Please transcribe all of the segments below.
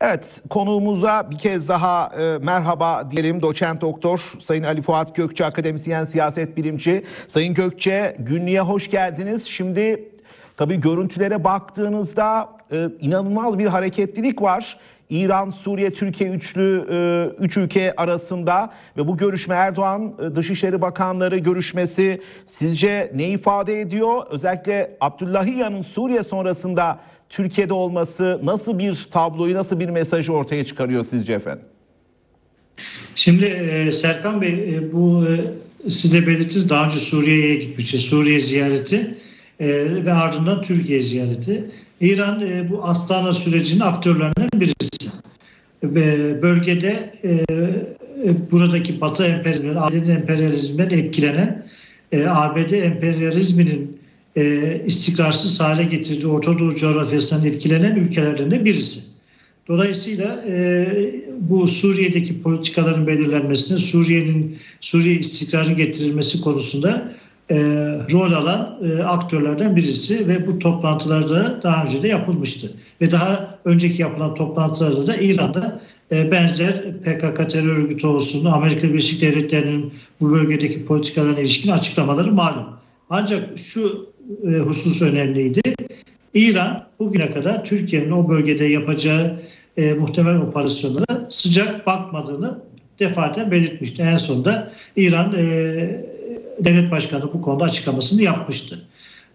Evet konuğumuza bir kez daha e, merhaba diyelim. Doçent doktor Sayın Ali Fuat Gökçe akademisyen siyaset bilimci. Sayın Gökçe günlüğe hoş geldiniz. Şimdi tabii görüntülere baktığınızda e, inanılmaz bir hareketlilik var. İran, Suriye, Türkiye üçlü e, üç ülke arasında ve bu görüşme Erdoğan e, Dışişleri Bakanları görüşmesi sizce ne ifade ediyor? Özellikle Abdullahiya'nın Suriye sonrasında Türkiye'de olması nasıl bir tabloyu, nasıl bir mesajı ortaya çıkarıyor sizce efendim? Şimdi e, Serkan Bey e, bu e, siz de belirttiniz daha önce Suriye'ye gitmişti. Suriye ziyareti ve ardından Türkiye ziyareti. İran bu Astana sürecinin aktörlerinden birisi. Bölgede buradaki Batı emperyalizminden, ABD emperyalizminden etkilenen ABD emperyalizminin e, istikrarsız hale getirdiği Orta Doğu coğrafyasından etkilenen ülkelerden de birisi. Dolayısıyla e, bu Suriye'deki politikaların belirlenmesini, Suriye'nin Suriye istikrarı getirilmesi konusunda e, rol alan e, aktörlerden birisi ve bu toplantılarda daha önce de yapılmıştı. Ve daha önceki yapılan toplantılarda da İran'da e, benzer PKK terör örgütü olsun, Amerika Birleşik Devletleri'nin bu bölgedeki politikalarına ilişkin açıklamaları malum. Ancak şu e, husus önemliydi. İran bugüne kadar Türkiye'nin o bölgede yapacağı e, muhtemel operasyonlara sıcak bakmadığını defaten belirtmişti. En sonunda İran e, devlet başkanı bu konuda açıklamasını yapmıştı.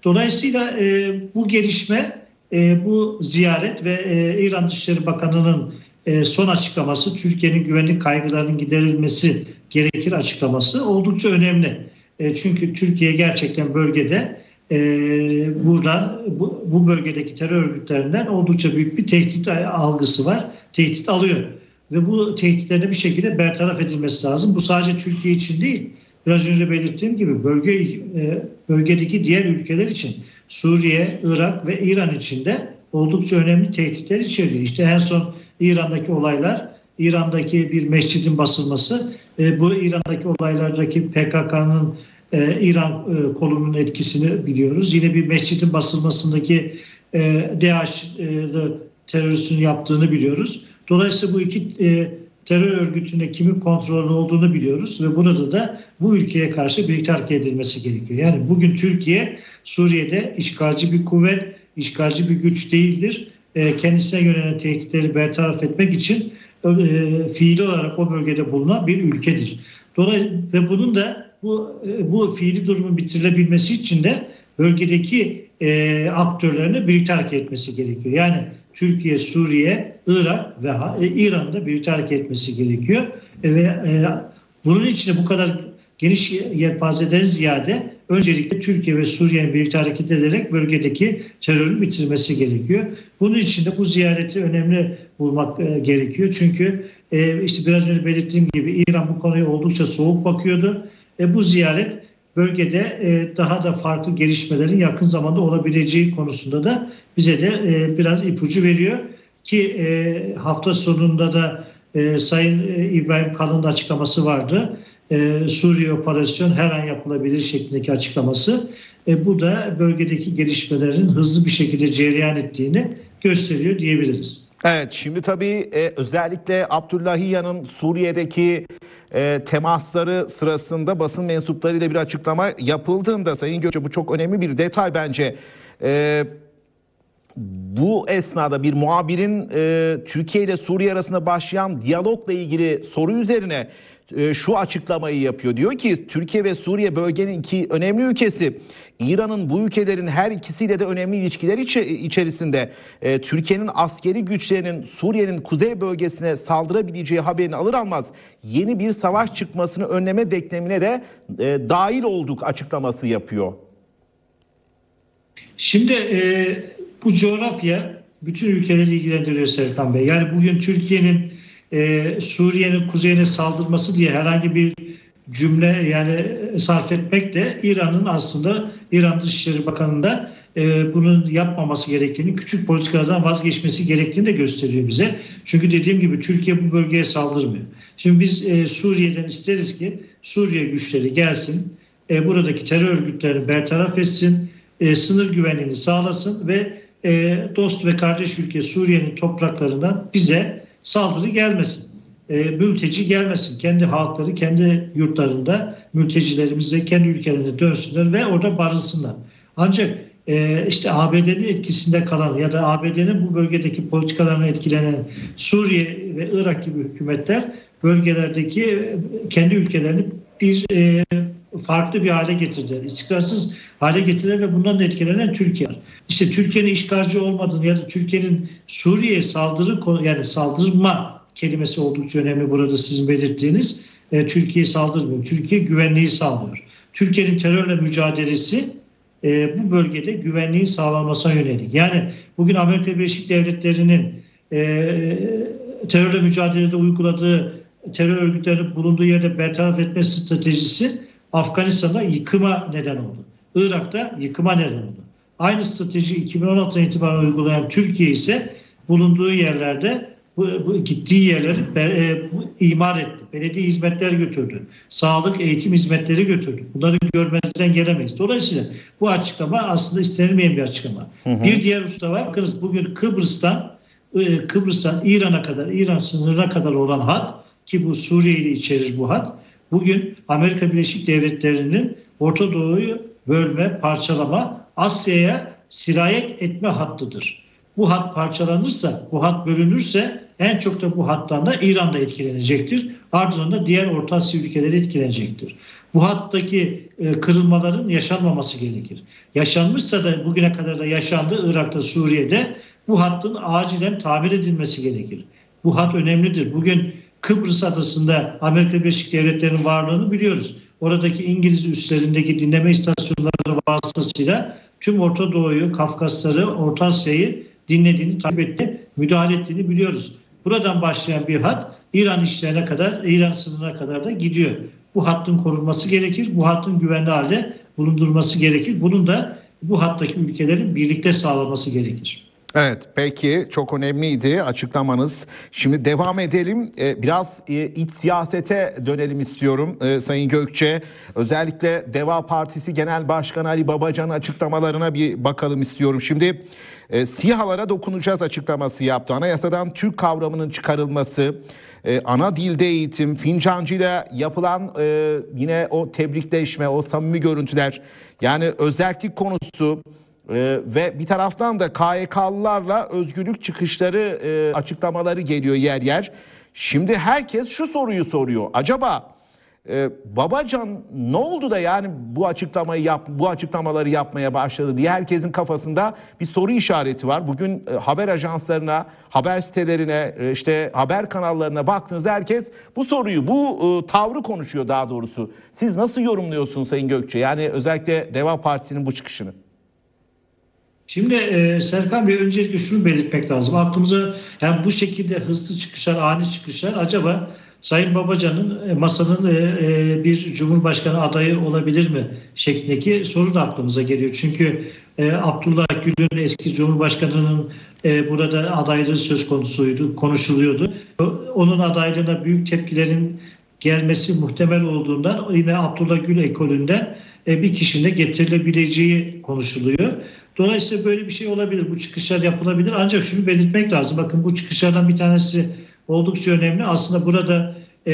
Dolayısıyla e, bu gelişme, e, bu ziyaret ve e, İran Dışişleri Bakanı'nın e, son açıklaması, Türkiye'nin güvenlik kaygılarının giderilmesi gerekir açıklaması oldukça önemli. E, çünkü Türkiye gerçekten bölgede e, burada bu, bu bölgedeki terör örgütlerinden oldukça büyük bir tehdit algısı var. Tehdit alıyor. Ve bu tehditlerin bir şekilde bertaraf edilmesi lazım. Bu sadece Türkiye için değil. Biraz önce belirttiğim gibi bölge e, bölgedeki diğer ülkeler için Suriye, Irak ve İran için de oldukça önemli tehditler içeriyor. İşte en son İran'daki olaylar, İran'daki bir mescidin basılması, e, bu İran'daki olaylardaki PKK'nın e, İran e, kolunun etkisini biliyoruz. Yine bir mescidin basılmasındaki e, DAEŞ e, teröristin yaptığını biliyoruz. Dolayısıyla bu iki e, terör örgütünde kimin kontrolü olduğunu biliyoruz ve burada da bu ülkeye karşı birlikte hareket edilmesi gerekiyor. Yani bugün Türkiye Suriye'de işgalci bir kuvvet, işgalci bir güç değildir. E, kendisine yönelen tehditleri bertaraf etmek için e, fiili olarak o bölgede bulunan bir ülkedir. Dolayısıyla ve bunun da bu e, bu fiili durumun bitirilebilmesi için de bölgedeki e, aktörlerine birlikte hareket etmesi gerekiyor. Yani Türkiye, Suriye, Irak ve e, İran'da birlikte hareket etmesi gerekiyor. E, ve e, bunun için de bu kadar geniş yelpazeden ziyade öncelikle Türkiye ve Suriye'nin birlikte hareket ederek bölgedeki terörün bitirmesi gerekiyor. Bunun için de bu ziyareti önemli bulmak e, gerekiyor. Çünkü e, işte biraz önce belirttiğim gibi İran bu konuya oldukça soğuk bakıyordu. E, bu ziyaret bölgede e, daha da farklı gelişmelerin yakın zamanda olabileceği konusunda da bize de e, biraz ipucu veriyor. Ki e, hafta sonunda da e, Sayın e, İbrahim Kalın'ın açıklaması vardı. E, Suriye operasyon her an yapılabilir şeklindeki açıklaması. E, bu da bölgedeki gelişmelerin hızlı bir şekilde cereyan ettiğini gösteriyor diyebiliriz. Evet şimdi tabii e, özellikle Abdullahiya'nın Suriye'deki e, temasları sırasında basın mensuplarıyla bir açıklama yapıldığında Sayın Gökçe bu çok önemli bir detay bence. E, bu esnada bir muhabirin e, Türkiye ile Suriye arasında başlayan diyalogla ilgili soru üzerine şu açıklamayı yapıyor. Diyor ki Türkiye ve Suriye bölgenin iki önemli ülkesi. İran'ın bu ülkelerin her ikisiyle de önemli ilişkiler içerisinde e, Türkiye'nin askeri güçlerinin Suriye'nin kuzey bölgesine saldırabileceği haberini alır almaz yeni bir savaş çıkmasını önleme denklemine de e, dahil olduk açıklaması yapıyor. Şimdi e, bu coğrafya bütün ülkeleri ilgilendiriyor Serkan Bey. Yani bugün Türkiye'nin e, Suriye'nin kuzeyine saldırması diye herhangi bir cümle yani sarf etmek de İran'ın aslında İran Dışişleri Bakanı'nda e, bunun yapmaması gerektiğini, küçük politikalardan vazgeçmesi gerektiğini de gösteriyor bize. Çünkü dediğim gibi Türkiye bu bölgeye saldırmıyor. Şimdi biz e, Suriye'den isteriz ki Suriye güçleri gelsin, e, buradaki terör örgütlerini bertaraf etsin, e, sınır güvenliğini sağlasın ve e, dost ve kardeş ülke Suriye'nin topraklarından bize saldırı gelmesin. E, mülteci gelmesin. Kendi halkları, kendi yurtlarında mültecilerimiz de kendi ülkelerine dönsünler ve orada barınsınlar. Ancak e, işte ABD'nin etkisinde kalan ya da ABD'nin bu bölgedeki politikalarına etkilenen Suriye ve Irak gibi hükümetler bölgelerdeki e, kendi ülkelerini bir e, farklı bir hale getirdiler. İstikrarsız hale getirdiler ve bundan da etkilenen Türkiye. İşte Türkiye'nin işgalci olmadığını ya da Türkiye'nin Suriye'ye saldırı yani saldırma kelimesi oldukça önemli burada sizin belirttiğiniz. E, Türkiye saldırmıyor. Türkiye güvenliği sağlıyor. Türkiye'nin terörle mücadelesi e, bu bölgede güvenliğin sağlanmasına yönelik. Yani bugün Amerika Birleşik Devletleri'nin e, terörle mücadelede uyguladığı terör örgütlerinin bulunduğu yerde bertaraf etme stratejisi Afganistan'da yıkıma neden oldu. Irak'ta yıkıma neden oldu. Aynı strateji 2016'dan itibaren uygulayan Türkiye ise bulunduğu yerlerde bu, bu gittiği yerleri be- e, bu, imar etti. Belediye hizmetler götürdü. Sağlık, eğitim hizmetleri götürdü. Bunları görmezden gelemeyiz. Dolayısıyla bu açıklama aslında istenilmeyen bir açıklama. Bir diğer usta var. Bakınız bugün Kıbrıs'tan e, Kıbrıs'tan İran'a kadar, İran sınırına kadar olan hat ki bu Suriye'yi içerir bu hat. Bugün Amerika Birleşik Devletleri'nin Orta Doğu'yu bölme, parçalama, Asya'ya sirayet etme hattıdır. Bu hat parçalanırsa, bu hat bölünürse en çok da bu hattan da İran da etkilenecektir. Ardından da diğer Orta Asya ülkeleri etkilenecektir. Bu hattaki e, kırılmaların yaşanmaması gerekir. Yaşanmışsa da bugüne kadar da yaşandı Irak'ta, Suriye'de bu hattın acilen tamir edilmesi gerekir. Bu hat önemlidir. Bugün Kıbrıs adasında Amerika Birleşik Devletleri'nin varlığını biliyoruz. Oradaki İngiliz üslerindeki dinleme istasyonları vasıtasıyla tüm Orta Doğu'yu, Kafkasları, Orta Asya'yı dinlediğini, takip etti, müdahale ettiğini biliyoruz. Buradan başlayan bir hat İran işlerine kadar, İran sınırına kadar da gidiyor. Bu hattın korunması gerekir. Bu hattın güvenli halde bulundurması gerekir. Bunun da bu hattaki ülkelerin birlikte sağlaması gerekir. Evet peki çok önemliydi açıklamanız. Şimdi devam edelim. Ee, Biraz e, iç siyasete dönelim istiyorum e, Sayın Gökçe. Özellikle Deva Partisi Genel Başkanı Ali Babacan'ın açıklamalarına bir bakalım istiyorum. Şimdi e, SİHA'lara dokunacağız açıklaması yaptı. Anayasadan Türk kavramının çıkarılması, e, ana dilde eğitim, Fincancı'yla yapılan yine o tebrikleşme, o samimi görüntüler yani özellik konusu ee, ve bir taraftan da KYK'lılarla özgürlük çıkışları e, açıklamaları geliyor yer yer. Şimdi herkes şu soruyu soruyor. Acaba e, Babacan ne oldu da yani bu açıklamayı yap bu açıklamaları yapmaya başladı diye herkesin kafasında bir soru işareti var. Bugün e, haber ajanslarına, haber sitelerine, e, işte haber kanallarına baktığınızda herkes bu soruyu, bu e, tavrı konuşuyor daha doğrusu. Siz nasıl yorumluyorsunuz Sayın Gökçe? Yani özellikle Deva Partisi'nin bu çıkışını. Şimdi e, Serkan Bey öncelikle şunu belirtmek lazım. Aklımıza yani bu şekilde hızlı çıkışlar, ani çıkışlar acaba Sayın Babacan'ın e, masanın e, e, bir cumhurbaşkanı adayı olabilir mi şeklindeki soru da aklımıza geliyor. Çünkü e, Abdullah Gül'ün eski cumhurbaşkanının e, burada adaylığı söz konusuydu, konuşuluyordu. Onun adaylığına büyük tepkilerin gelmesi muhtemel olduğundan yine Abdullah Gül ekolünden e, bir kişinin de getirilebileceği konuşuluyor. Dolayısıyla böyle bir şey olabilir. Bu çıkışlar yapılabilir. Ancak şunu belirtmek lazım. Bakın bu çıkışlardan bir tanesi oldukça önemli. Aslında burada e,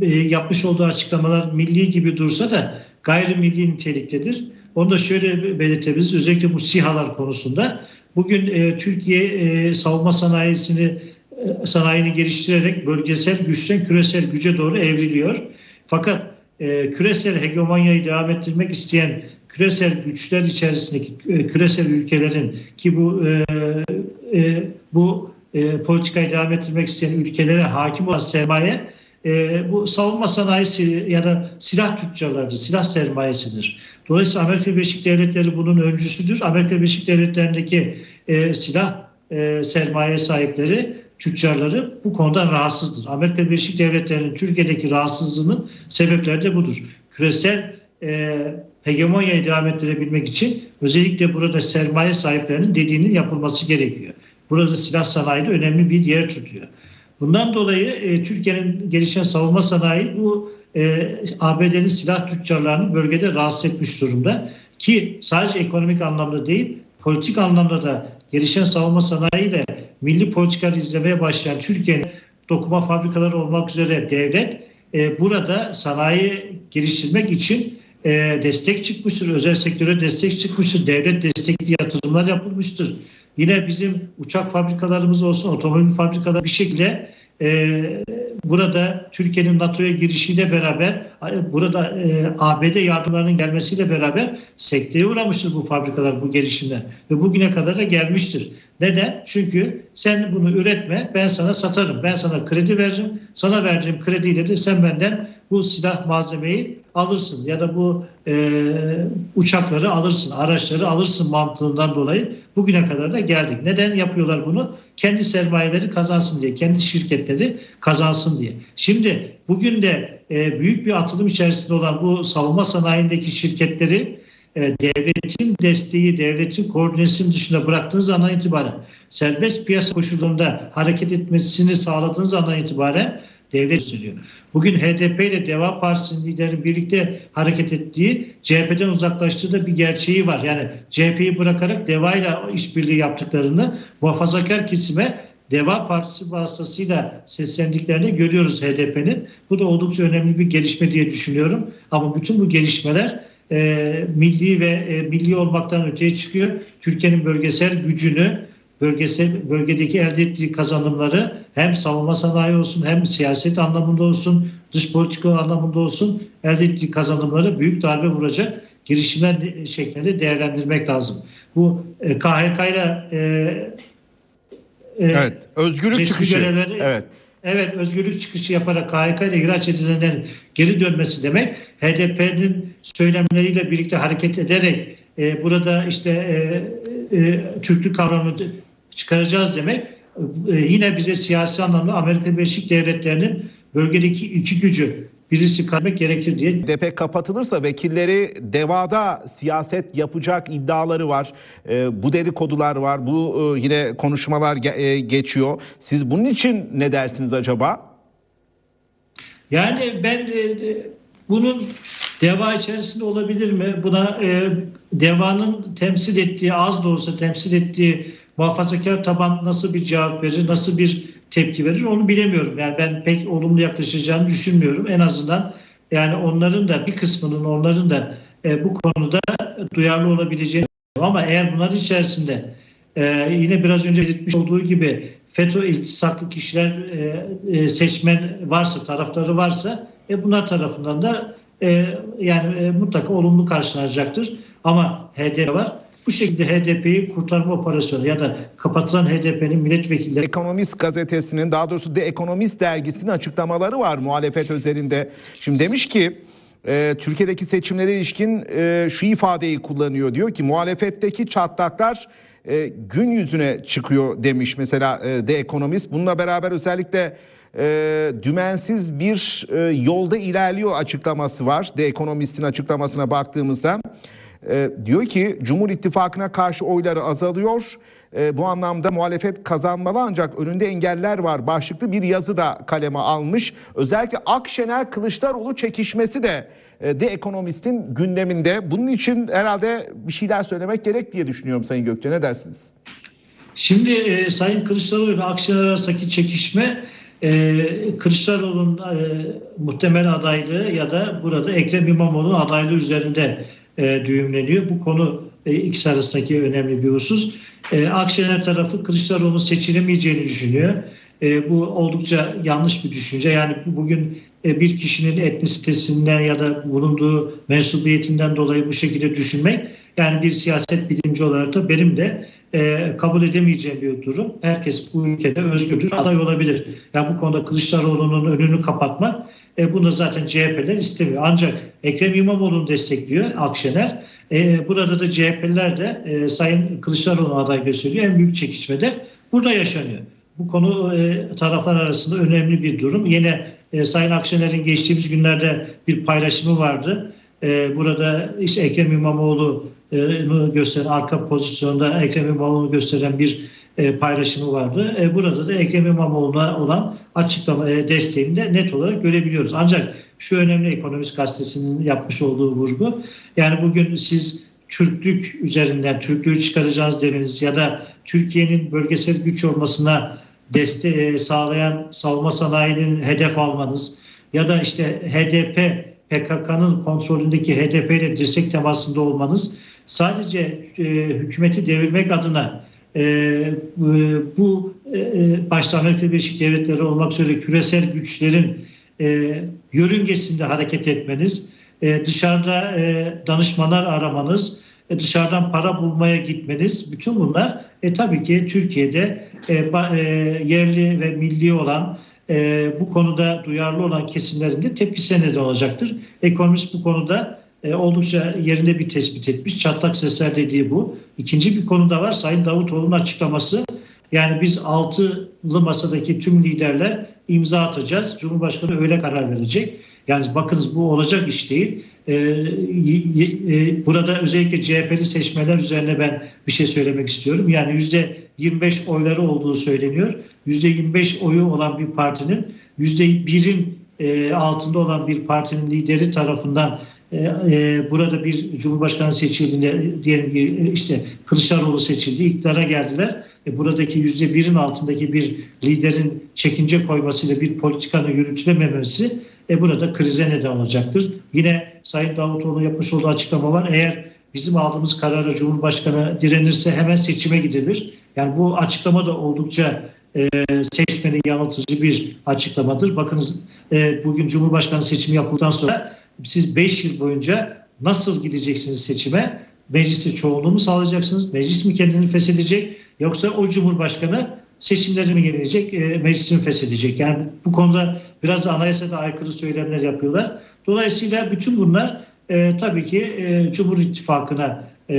e, yapmış olduğu açıklamalar milli gibi dursa da gayrimilli niteliktedir. Onu da şöyle belirtebiliriz. Özellikle bu SİHA'lar konusunda. Bugün e, Türkiye e, savunma sanayisini e, sanayini geliştirerek bölgesel güçten küresel güce doğru evriliyor. Fakat e, küresel hegemonyayı devam ettirmek isteyen küresel güçler içerisindeki e, küresel ülkelerin ki bu e, e, bu e, politikayı devam ettirmek isteyen ülkelere hakim olan sermaye e, bu savunma sanayisi ya da silah tüccarları, silah sermayesidir. Dolayısıyla Amerika Birleşik Devletleri bunun öncüsüdür. Amerika Birleşik Devletleri'ndeki e, silah e, sermaye sahipleri, tüccarları bu konudan rahatsızdır. Amerika Birleşik Devletleri'nin Türkiye'deki rahatsızlığının sebepleri de budur. Küresel e, hegemonyayı devam ettirebilmek için özellikle burada sermaye sahiplerinin dediğinin yapılması gerekiyor. Burada silah sanayi de önemli bir yer tutuyor. Bundan dolayı e, Türkiye'nin gelişen savunma sanayi bu e, ABD'nin silah tüccarlarını bölgede rahatsız etmiş durumda. Ki sadece ekonomik anlamda değil politik anlamda da gelişen savunma sanayiyle milli politikalar izlemeye başlayan Türkiye'nin dokuma fabrikaları olmak üzere devlet e, burada sanayi geliştirmek için e, destek çıkmıştır. Özel sektöre destek çıkmıştır. Devlet destekli yatırımlar yapılmıştır. Yine bizim uçak fabrikalarımız olsun, otomobil fabrikaları bir şekilde e, burada Türkiye'nin NATO'ya girişiyle beraber burada e, ABD yardımlarının gelmesiyle beraber sekteye uğramıştır bu fabrikalar, bu gelişimler. Ve bugüne kadar da gelmiştir. Neden? Çünkü sen bunu üretme, ben sana satarım. Ben sana kredi veririm. Sana verdiğim krediyle de sen benden bu silah malzemeyi alırsın ya da bu e, uçakları alırsın, araçları alırsın mantığından dolayı bugüne kadar da geldik. Neden yapıyorlar bunu? Kendi sermayeleri kazansın diye, kendi şirketleri kazansın diye. Şimdi bugün de e, büyük bir atılım içerisinde olan bu savunma sanayindeki şirketleri e, devletin desteği, devletin koordinasyonu dışında bıraktığınız andan itibaren serbest piyasa koşullarında hareket etmesini sağladığınız andan itibaren devlet üstleniyor. Bugün HDP ile Deva Partisi'nin lideri birlikte hareket ettiği CHP'den uzaklaştığı da bir gerçeği var. Yani CHP'yi bırakarak Deva ile işbirliği yaptıklarını muhafazakar kesime Deva Partisi vasıtasıyla seslendiklerini görüyoruz HDP'nin. Bu da oldukça önemli bir gelişme diye düşünüyorum. Ama bütün bu gelişmeler e, milli ve e, milli olmaktan öteye çıkıyor. Türkiye'nin bölgesel gücünü, bölgesel bölgedeki elde ettiği kazanımları hem savunma sanayi olsun hem siyaset anlamında olsun, dış politika anlamında olsun elde ettiği kazanımları büyük darbe vuracak girişimler şeklinde değerlendirmek lazım. Bu e, KHK ile e, e, Evet, özgürlük çıkışı. görevleri- Evet. Evet özgürlük çıkışı yaparak KHK ile ihraç edilenlerin geri dönmesi demek HDP'nin söylemleriyle birlikte hareket ederek e, burada işte e, e, Türklük kavramını çıkaracağız demek E, yine bize siyasi anlamda Amerika Birleşik Devletleri'nin bölgedeki iki gücü birisi kalmak gerekir diye HDP kapatılırsa vekilleri devada siyaset yapacak iddiaları var. Ee, bu dedikodular var. Bu e, yine konuşmalar ge- e, geçiyor. Siz bunun için ne dersiniz acaba? Yani ben e, bunun deva içerisinde olabilir mi? Buna e, devanın temsil ettiği az da olsa temsil ettiği muhafazakar taban nasıl bir cevap verir, nasıl bir tepki verir onu bilemiyorum. Yani ben pek olumlu yaklaşacağını düşünmüyorum. En azından yani onların da bir kısmının onların da e, bu konuda duyarlı olabileceğini ama eğer bunların içerisinde e, yine biraz önce belirtmiş olduğu gibi FETÖ iltisaklı kişiler e, e, seçmen varsa, taraftarı varsa e, bunlar tarafından da e, yani e, mutlaka olumlu karşılanacaktır. Ama HDP var. Bu şekilde HDP'yi kurtarma operasyonu ya da kapatılan HDP'nin milletvekilleri Ekonomist gazetesinin daha doğrusu The Economist dergisinin açıklamaları var muhalefet özelinde. Şimdi demiş ki e, Türkiye'deki seçimlere ilişkin e, şu ifadeyi kullanıyor. Diyor ki muhalefetteki çatlaklar e, gün yüzüne çıkıyor demiş mesela e, The Economist. Bununla beraber özellikle dümensiz bir yolda ilerliyor açıklaması var. The Economist'in açıklamasına baktığımızda. E, diyor ki Cumhur İttifakı'na karşı oyları azalıyor. E, bu anlamda muhalefet kazanmalı ancak önünde engeller var. Başlıklı bir yazı da kaleme almış. Özellikle Akşener Kılıçdaroğlu çekişmesi de e, The Economist'in gündeminde. Bunun için herhalde bir şeyler söylemek gerek diye düşünüyorum Sayın Gökçe. Ne dersiniz? Şimdi e, Sayın Kılıçdaroğlu ile Akşener arasındaki çekişme e, Kılıçdaroğlu'nun e, muhtemel adaylığı ya da burada Ekrem İmamoğlu'nun adaylığı üzerinde e, düğümleniyor. Bu konu e, ikisi arasındaki önemli bir husus. E, Akşener tarafı Kılıçdaroğlu'nun seçilemeyeceğini düşünüyor. E, bu oldukça yanlış bir düşünce. Yani bugün e, bir kişinin etnisitesinden ya da bulunduğu mensubiyetinden dolayı bu şekilde düşünmek yani bir siyaset bilimci olarak da benim de e, kabul edemeyeceğim bir durum. Herkes bu ülkede özgürdür, aday olabilir. Yani bu konuda Kılıçdaroğlu'nun önünü kapatmak e, bunu zaten CHP'ler istemiyor. Ancak Ekrem İmamoğlu'nu destekliyor Akşener. E, burada da CHP'ler de e, Sayın Kılıçdaroğlu aday gösteriyor. En büyük çekişmede burada yaşanıyor. Bu konu e, taraflar arasında önemli bir durum. Yine e, Sayın Akşener'in geçtiğimiz günlerde bir paylaşımı vardı. E, burada işte Ekrem İmamoğlu'nu gösteren arka pozisyonda Ekrem İmamoğlu'nu gösteren bir paylaşımı vardı. E, burada da Ekrem İmamoğlu'na olan açıklama e, desteğini de net olarak görebiliyoruz. Ancak şu önemli ekonomist gazetesinin yapmış olduğu vurgu yani bugün siz Türklük üzerinden Türklüğü çıkaracağız demeniz ya da Türkiye'nin bölgesel güç olmasına destek sağlayan savunma sanayinin hedef almanız ya da işte HDP PKK'nın kontrolündeki HDP ile dirsek temasında olmanız sadece e, hükümeti devirmek adına e, bu- bu e, başta Amerika Birleşik Devletleri olmak üzere küresel güçlerin e, yörüngesinde hareket etmeniz, e, dışarıda e, danışmanlar aramanız, e, dışarıdan para bulmaya gitmeniz, bütün bunlar e, tabii ki Türkiye'de e, e, yerli ve milli olan e, bu konuda duyarlı olan kesimlerin de tepkisine neden olacaktır. Ekonomist bu konuda e, oldukça yerinde bir tespit etmiş. Çatlak sesler dediği bu. İkinci bir konu da var. Sayın Davutoğlu'nun açıklaması. Yani biz altılı masadaki tüm liderler imza atacağız. Cumhurbaşkanı öyle karar verecek. Yani bakınız bu olacak iş değil. Ee, e, burada özellikle CHP'li seçmenler üzerine ben bir şey söylemek istiyorum. Yani yüzde 25 oyları olduğu söyleniyor. Yüzde 25 oyu olan bir partinin yüzde birin e, altında olan bir partinin lideri tarafından burada bir cumhurbaşkanı seçildiğinde diyelim ki e, işte Kılıçdaroğlu seçildi, iktidara geldiler. E, buradaki yüzde birin altındaki bir liderin çekince koymasıyla bir politikanın yürütülememesi e, burada krize neden olacaktır. Yine Sayın Davutoğlu yapmış olduğu açıklama var. Eğer bizim aldığımız karara Cumhurbaşkanı direnirse hemen seçime gidilir. Yani bu açıklama da oldukça e, seçmeni yanıltıcı bir açıklamadır. Bakınız e, bugün Cumhurbaşkanı seçimi yapıldıktan sonra siz 5 yıl boyunca nasıl gideceksiniz seçime? Mecliste çoğunluğu mu sağlayacaksınız? Meclis mi kendini feshedecek? Yoksa o Cumhurbaşkanı seçimleri mi yenilecek, e, meclisi mi feshedecek? Yani bu konuda biraz da anayasada aykırı söylemler yapıyorlar. Dolayısıyla bütün bunlar e, tabii ki e, Cumhur İttifakı'na e,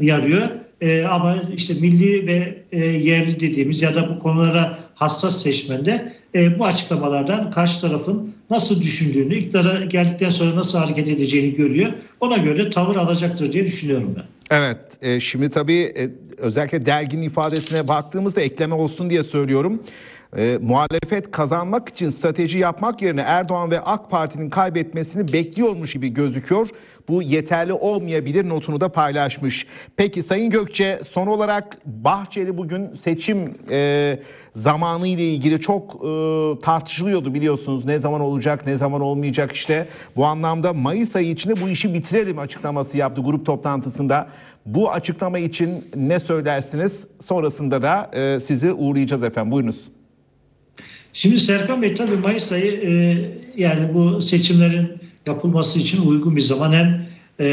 yarıyor. E, ama işte milli ve e, yerli dediğimiz ya da bu konulara hassas seçmende e, bu açıklamalardan karşı tarafın nasıl düşündüğünü, iktidara geldikten sonra nasıl hareket edeceğini görüyor. Ona göre tavır alacaktır diye düşünüyorum ben. Evet, e, şimdi tabii e, özellikle derginin ifadesine baktığımızda ekleme olsun diye söylüyorum. E, muhalefet kazanmak için strateji yapmak yerine Erdoğan ve AK Parti'nin kaybetmesini bekliyormuş gibi gözüküyor. Bu yeterli olmayabilir notunu da paylaşmış. Peki Sayın Gökçe son olarak Bahçeli bugün seçim e, zamanı ile ilgili çok e, tartışılıyordu biliyorsunuz. Ne zaman olacak, ne zaman olmayacak işte. Bu anlamda Mayıs ayı içinde bu işi bitirelim açıklaması yaptı grup toplantısında. Bu açıklama için ne söylersiniz? Sonrasında da e, sizi uğurlayacağız efendim. Buyurunuz. Şimdi Serkan Bey tabii Mayıs ayı e, yani bu seçimlerin yapılması için uygun bir zaman hem e,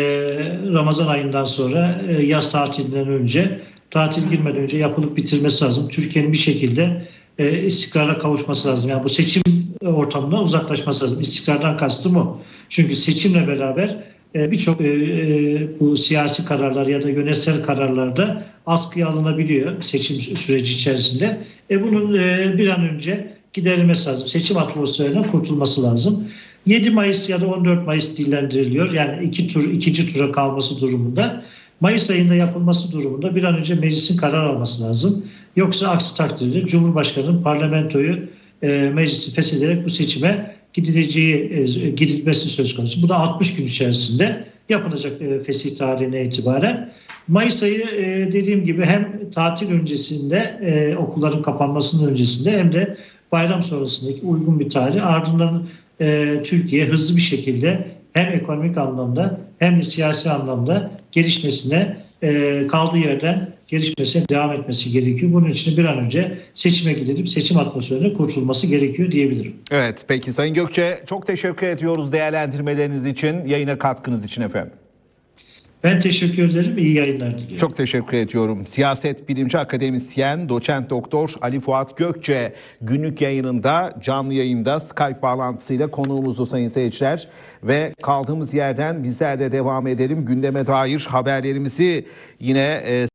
Ramazan ayından sonra e, yaz tatilinden önce tatil girmeden önce yapılıp bitirmesi lazım. Türkiye'nin bir şekilde e, istikrara kavuşması lazım. Yani bu seçim ortamından uzaklaşması lazım. İstikrardan kastım o. Çünkü seçimle beraber e, birçok e, e, bu siyasi kararlar ya da yönetsel kararlarda askıya alınabiliyor seçim süreci içerisinde. E, bunun e, bir an önce giderilmesi lazım. Seçim atmosferinden kurtulması lazım. 7 Mayıs ya da 14 Mayıs dillendiriliyor. Yani iki tur, ikinci tura kalması durumunda. Mayıs ayında yapılması durumunda bir an önce meclisin karar alması lazım. Yoksa aksi takdirde Cumhurbaşkanı'nın parlamentoyu e, meclisi feshederek bu seçime gidileceği e, gidilmesi söz konusu. Bu da 60 gün içerisinde yapılacak e, fesih tarihine itibaren. Mayıs ayı e, dediğim gibi hem tatil öncesinde e, okulların kapanmasının öncesinde hem de bayram sonrasındaki uygun bir tarih. Ardından e, Türkiye hızlı bir şekilde hem ekonomik anlamda hem de siyasi anlamda gelişmesine e, kaldığı yerden gelişmesine devam etmesi gerekiyor. Bunun için bir an önce seçime gidilip seçim atmosferine kurtulması gerekiyor diyebilirim. Evet peki Sayın Gökçe çok teşekkür ediyoruz değerlendirmeleriniz için, yayına katkınız için efendim. Ben teşekkür ederim. İyi yayınlar diliyorum. Çok teşekkür ediyorum. Siyaset bilimci akademisyen, doçent doktor Ali Fuat Gökçe günlük yayınında, canlı yayında Skype bağlantısıyla konuğumuzdu sayın seyirciler. Ve kaldığımız yerden bizler de devam edelim. Gündeme dair haberlerimizi yine... E,